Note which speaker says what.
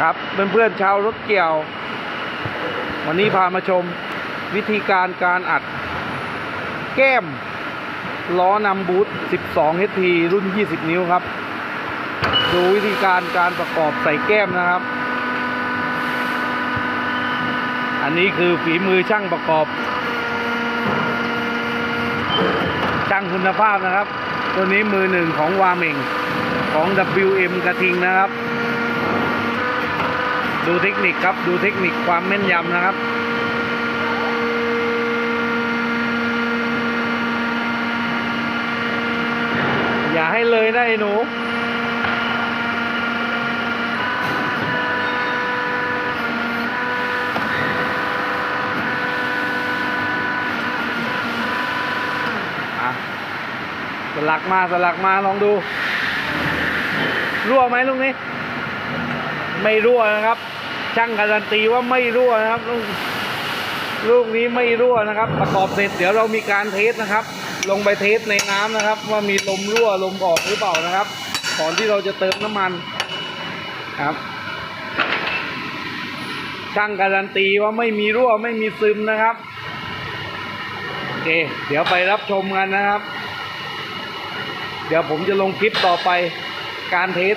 Speaker 1: ครับเพื่อนๆชาวรถเกี่ยว วันนี้พามาชมวิธีการการอัด แก้ม ล้อนำบูท12 HP รุ่น 20 นิ้วครับ ดูวิธีการการประกอบใส่แก้มนะครับ อันนี้คือฝีมือช่างประกอบ ช่างคุณภาพนะครับ ตัวนี้มือหนึ่งของวาเมงของ WM กระทิงนะครับ ดูเทคนิคครับ ดูเทคนิคความแม่นยำนะครับอย่าให้เลยนะไอ้หนูอะสลักมาสลักมาลองดู รั่วไหมลูกนี้ ไม่รั่วนะครับ ช่างการันตีว่าไม่รั่วนะครับ ลูกลูกนี้ไม่รั่วนะครับ ประกอบเสร็จเดี๋ยวเรามีการเทสนะครับ ลงไปเทสในน้ำนะครับ ว่ามีลมรั่วลมออกหรือเปล่านะครับก่อนที่เราจะเติมน้ำมันครับช่างการันตีว่าไม่มีรั่วไม่มีซึมนะครับโอเคเดี๋ยวไปรับชมกันนะครับ เดี๋ยวผมจะลงคลิปต่อไปการเทส